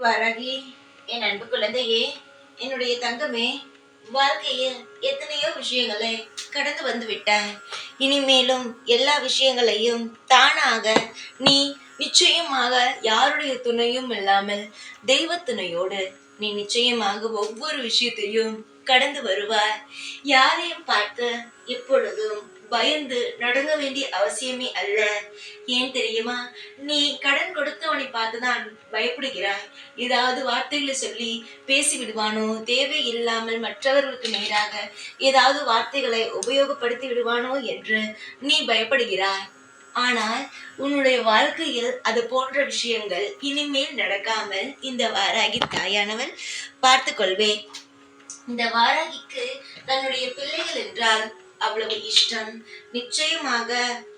வரகி என் அன்பு குழந்தையே என்னுடைய தங்கமே வாழ்க்கையில் எத்தனையோ விஷயங்களை கடந்து வந்து விட்டாய் இனிமேலும் எல்லா விஷயங்களையும் தானாக நீ நிச்சயமாக யாருடைய துணையும் இல்லாமல் தெய்வ துணையோடு நீ நிச்சயமாக ஒவ்வொரு விஷயத்தையும் கடந்து வருவாய். யாரையும் பார்த்து எப்பொழுதும் பயந்து நடுங்க வேண்டிய அவசியமே அல்ல. ஏன் தெரியுமா? நீ கடன் கொடுத்தவனை பார்த்துதான் பயப்படுகிறாய். ஏதாவது வார்த்தைகளை சொல்லி பேசி விடுவானோ தேவை இல்லாமல் மற்றவர்களுக்கு நேராக ஏதாவது வார்த்தைகளை உபயோகப்படுத்தி விடுவானோ என்று நீ பயப்படுகிறாய். ஆனால் உன்னுடைய வாழ்க்கையில் அது போன்ற விஷயங்கள் இனிமேல் நடக்காமல் இந்த வாராகி தாயானவள் பார்த்து கொள்வேன் இந்த வாராகிக்கு தன்னுடைய பிள்ளைகள் என்றால் அவ்வளவு இஷ்டம். நிச்சயமாக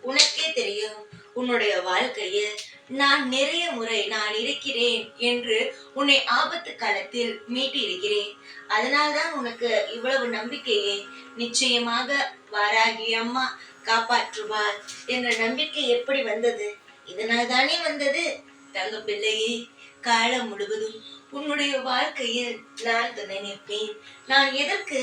உனக்கே தெரியும். உன்னுடைய வாழ்க்கையில் நான் நிறைய முறை நான் இருக்கிறேன் என்று உன்னை ஆபத்து காலத்தில் மீட்டியிருக்கிறேன். அதனால்தான் உனக்கு இவ்வளவு நம்பிக்கையே. நிச்சயமாக வாராகி அம்மா காப்பாற்றுவாள் என்ற நம்பிக்கை எப்படி வந்தது? இதனால் தானே வந்தது? தங்க பிள்ளையே காலம் முழுவதும் உன்னுடைய வாழ்க்கையில் நான் துணை நிற்பேன். நான் எதற்கு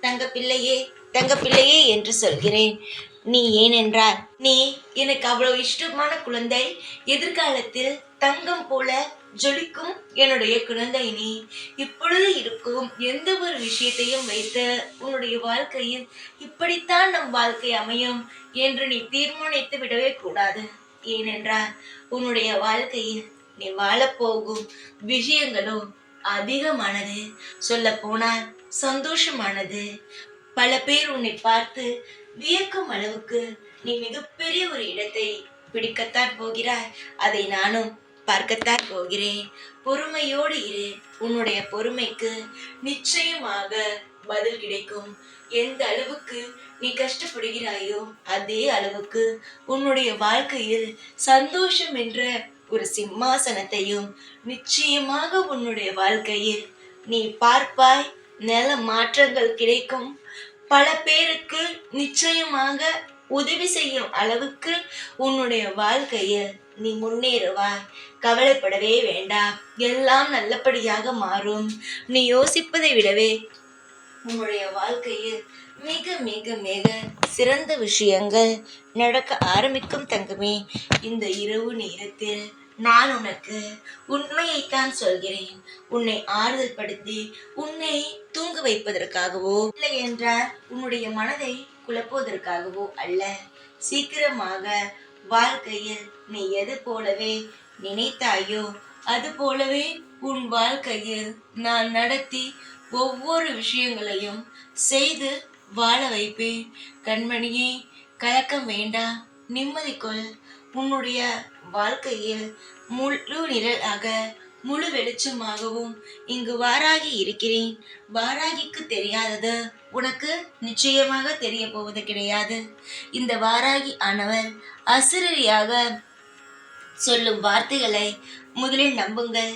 தங்க பிள்ளையே தங்க பிள்ளையே என்று சொல்கிறேன். நீ ஏனென்றால் நீ எனக்கு அவ்வளவு இஷ்டமான குழந்தை. எதிர்காலத்தில் தங்கம் போல ஜொலிக்கும் என்னுடைய குழந்தை நீ. இப்பொழுது இருக்கும் எந்த ஒரு விஷயத்தையும் வைத்து உன்னுடைய வாழ்க்கையில் இப்படித்தான் நம் வாழ்க்கை அமையும் என்று நீ தீர்மானித்து விடவே கூடாது. ஏனென்றால் உன்னுடைய வாழ்க்கையில் நீ வாழப்போகும் விஷயங்களும் அதிகமானது. சொல்ல போனால் சந்தோஷமானது. பல பேர் உன்னை பார்த்து வியக்கும் அளவுக்கு நீ மிகப்பெரிய ஒரு இடத்தை பிடிக்கத்தான் போகிறாய். அதை நானும் பார்க்கத்தான் போகிறேன். பொறுமையோடு இரு. உன்னுடைய பொறுமைக்கு நிச்சயமாக பதில் கிடைக்கும். எந்த அளவுக்கு நீ கஷ்டப்படுகிறாயோ அதே அளவுக்கு உன்னுடைய வாழ்க்கையில் சந்தோஷம் என்ற ஒரு சிம்மாசனத்தையும் நிச்சயமாக உன்னுடைய வாழ்க்கையில் நீ பார்ப்பாய். நல்ல மாற்றங்கள் கிடைக்கும். பல பேருக்கு நிச்சயமாக உதவி செய்யும் அளவுக்கு உன்னுடைய வாழ்க்கையில் நீ முன்னேறுவாய். கவலைப்படவே வேண்டாம். எல்லாம் நல்லபடியாக மாறும். நீ யோசிப்பதை விடவே உன்னுடைய வாழ்க்கையில் மிக மிக மிக சிறந்த விஷயங்கள் நடக்க ஆரம்பிக்கும் தங்கமே. இந்த இரவு நேரத்தில் நான் உனக்கு உண்மையைத்தான் சொல்கிறேன். உன்னை ஆறுதல் படுத்தி உன்னை தூங்க வைப்பதற்காகவோ இல்லை என்றால் உன்னுடைய மனதை குழப்புவதற்காகவோ அல்ல. சீக்கிரமாக வாழ்க்கையில் நீ எது போலவே நினைத்தாயோ அது போலவே உன் வாழ்க்கையில் நான் நடத்தி ஒவ்வொரு விஷயங்களையும் செய்து வாழ வைப்பேன். கண்மணியே கலக்கம் வேண்டாம். நிம்மதிக்குள் உன்னுடைய வாழ்க்கையில் முழு நிழலாக முழு வெளிச்சமாகவும் இங்கு வாராகி இருக்கிறேன். வாராகிக்கு தெரியாதது உனக்கு நிச்சயமாக தெரிய போவது கிடையாது. இந்த வாராகி ஆனவர் அசுரரியாக சொல்லும் வார்த்தைகளை முதலில் நம்புங்கள்.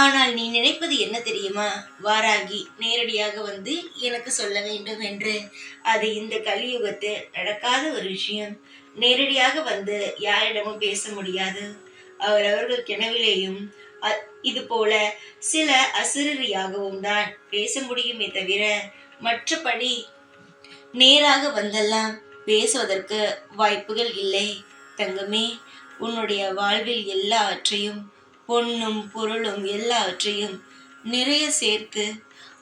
ஆனால் நீ நினைப்பது என்ன தெரியுமா? வாராகி நேரடியாக வந்து எனக்கு சொல்ல வேண்டும் என்று. அது இந்த கலியுகத்தில் நடக்காத ஒரு விஷயம். நேரடியாக வந்து யாரிடமும் பேச முடியாது. அவரவர்கள் கிணவிலேயும் அ- இது போல சில அசுரரியாகவும் தான் பேச முடியுமே தவிர மற்றபடி நேராக வந்தெல்லாம் பேசுவதற்கு வாய்ப்புகள் இல்லை. தங்கமே உன்னுடைய வாழ்வில் எல்லாவற்றையும் பொன்னும் பொருளும் எல்லாவற்றையும் நிறைய சேர்த்து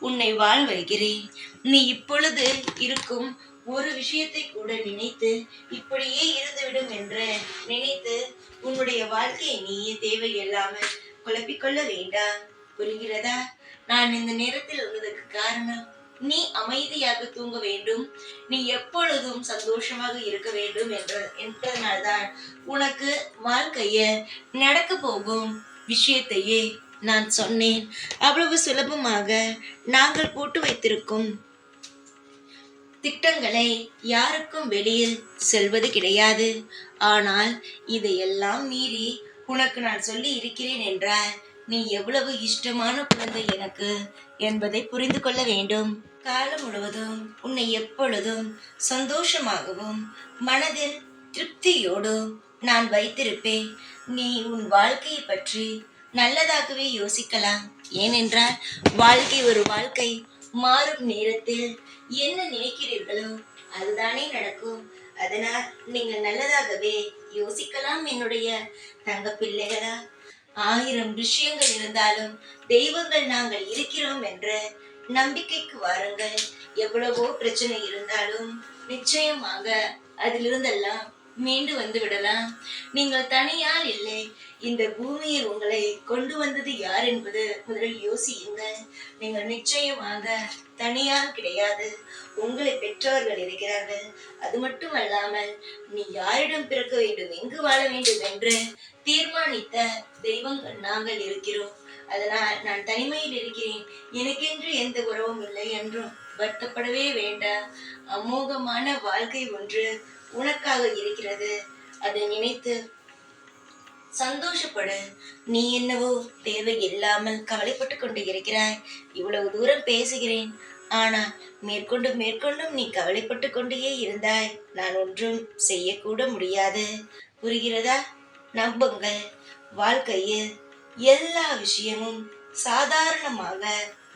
உன்னை வாழ வைக்கிறேன். நீ இப்பொழுது இருக்கும் ஒரு விஷயத்தை கூட நினைத்து இப்படியே இருந்துவிடும் என்று நினைத்து உன்னுடைய வாழ்க்கையை நீயே தேவை இல்லாமல் குழப்பிக்கொள்ள வேண்டாம். புரிகிறதா? நான் இந்த நேரத்தில் உள்ளதற்கு காரணம் நீ அமைதியாக தூங்க வேண்டும். நீ எப்பொழுதும் சந்தோஷமாக இருக்க வேண்டும் என்ற என்பதனால்தான் உனக்கு வாழ்க்கைய நடக்க போகும் விஷயத்தையே நான் சொன்னேன். அவ்வளவு சுலபமாக நாங்கள் போட்டு வைத்திருக்கும் திட்டங்களை யாருக்கும் வெளியில் செல்வது கிடையாது. ஆனால் இதையெல்லாம் மீறி உனக்கு நான் சொல்லி இருக்கிறேன் என்றால் நீ எவ்வளவு இஷ்டமான குழந்தை எனக்கு என்பதை புரிந்து கொள்ள வேண்டும். காலம் முழுவதும் உன்னை எப்பொழுதும் சந்தோஷமாகவும் மனதில் திருப்தியோடும் நான் வைத்திருப்பேன். நீ உன் வாழ்க்கையை பற்றி நல்லதாகவே யோசிக்கலாம். ஏனென்றால் வாழ்க்கை ஒரு வாழ்க்கை. மாறும் நேரத்தில் என்ன நினைக்கிறீர்களோ அதுதானே நடக்கும். அதனால் நீங்கள் நல்லதாகவே யோசிக்கலாம் என்னுடைய தங்க பிள்ளைகளா. ஆயிரம் விஷயங்கள் இருந்தாலும் தெய்வங்கள் நாங்கள் இருக்கிறோம் என்ற நம்பிக்கைக்கு வாருங்கள். எவ்வளவோ பிரச்சனை இருந்தாலும் நிச்சயமாக அதிலிருந்தெல்லாம் மீண்டு வந்து விடலாம். நீங்கள் தனியால் இல்லை. இந்த பூமியில் உங்களை கொண்டு வந்தது யார் என்பது முதலில் யோசியுங்கள் நீங்கள் நிச்சயமாக தனியால் கிடையாது. உங்களை பெற்றோர்கள் இருக்கிறார்கள். அது மட்டும் அல்லாமல் நீ யாரிடம் பிறக்க வேண்டும் எங்கு வாழ வேண்டும் என்று தீர்மானித்த தெய்வங்கள் நாங்கள் இருக்கிறோம். அதனால் நான் தனிமையில் இருக்கிறேன். எனக்கென்று எந்த உறவும் இல்லை என்றும் வருத்தப்படவே வேண்டாம். அமோகமான வாழ்க்கை ஒன்று உனக்காக இருக்கிறது. அதை நினைத்து சந்தோஷப்படு. நீ என்னவோ தேவை இல்லாமல் கவலைப்பட்டு கொண்டு இருக்கிறாய். இவ்வளவு தூரம் பேசுகிறேன். ஆனால் மேற்கொண்டும் மேற்கொண்டும் நீ கவலைப்பட்டு கொண்டே இருந்தாய். நான் ஒன்றும் செய்யக்கூட முடியாது. புரிகிறதா? நம்புங்கள். வாழ்க்கையில் எல்லா விஷயமும் சாதாரணமாக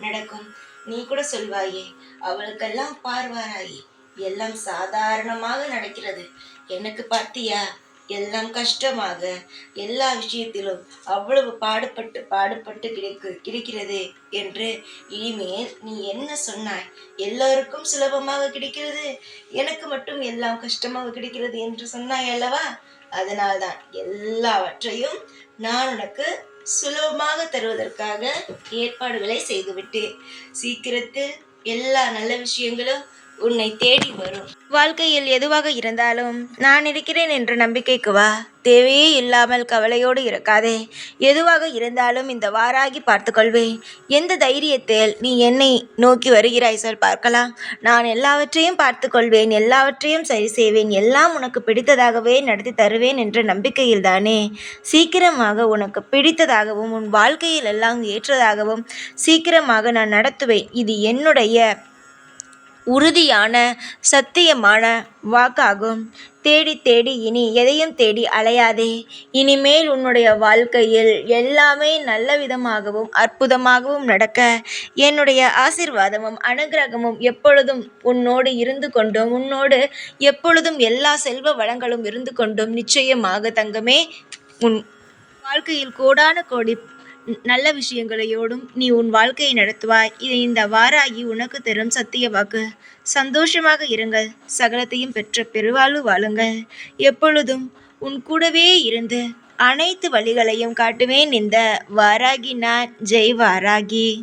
நடக்கும். நீ கூட சொல்வாயே அவளுக்கெல்லாம் பார்வாராயே. எல்லாம் சாதாரணமாக நடக்கிறது. எனக்கு பார்த்தியா எல்லாம் கஷ்டமாக. எல்லா விஷயத்திலும் அவ்வளவு பாடுபட்டு பாடுபட்டு கிடைக்கு கிடைக்கிறது என்று இனிமேல் நீ என்ன சொன்னாய்? எல்லோருக்கும் சுலபமாக கிடைக்கிறது. எனக்கு மட்டும் எல்லாம் கஷ்டமாக கிடைக்கிறது என்று சொன்னாய் அல்லவா? அதனால்தான் எல்லாவற்றையும் நான் உனக்கு சுலபமாக தருவதற்காக ஏற்பாடுகளை செய்துவிட்டேன். சீக்கிரத்தில் எல்லா நல்ல விஷயங்களும் உன்னை தேடி வரும். வாழ்க்கையில் எதுவாக இருந்தாலும் நான் இருக்கிறேன் என்ற நம்பிக்கைக்கு வா. தேவையே இல்லாமல் கவலையோடு இருக்காதே. எதுவாக இருந்தாலும் இந்த வாராகி பார்த்துக்கொள்வேன். எந்த தைரியத்தில் நீ என்னை நோக்கி வருகிறாய் சொல் பார்க்கலாம். நான் எல்லாவற்றையும் பார்த்துக்கொள்வேன் எல்லாவற்றையும் சரி செய்வேன் எல்லாம் உனக்கு பிடித்ததாகவே நடத்தி தருவேன் என்ற நம்பிக்கையில் தானே. சீக்கிரமாக உனக்கு பிடித்ததாகவும் உன் வாழ்க்கையில் எல்லாம் ஏற்றதாகவும் சீக்கிரமாக நான் நடத்துவேன். இது என்னுடைய உறுதியான சத்தியமான வாக்காகும். தேடி தேடி இனி எதையும் தேடி அலையாதே. இனிமேல் உன்னுடைய வாழ்க்கையில் எல்லாமே நல்ல விதமாகவும் அற்புதமாகவும் நடக்க என்னுடைய ஆசிர்வாதமும் அனுகிரகமும் எப்பொழுதும் உன்னோடு இருந்து கொண்டும் உன்னோடு எப்பொழுதும் எல்லா செல்வ வளங்களும் இருந்து கொண்டும் நிச்சயமாக தங்கமே. உன் வாழ்க்கையில் கோடான கோடி நல்ல விஷயங்களையோடும் நீ உன் வாழ்க்கையை நடத்துவாய். இதை இந்த வாராகி உனக்கு தரும் சத்திய வாக்கு. சந்தோஷமாக இருங்கள். சகலத்தையும் பெற்ற பெருவாழ்வு வாழுங்கள். எப்பொழுதும் உன் கூடவே இருந்து அனைத்து வழிகளையும் காட்டுவேன் இந்த வாராகி நான். ஜெய் வாராகி.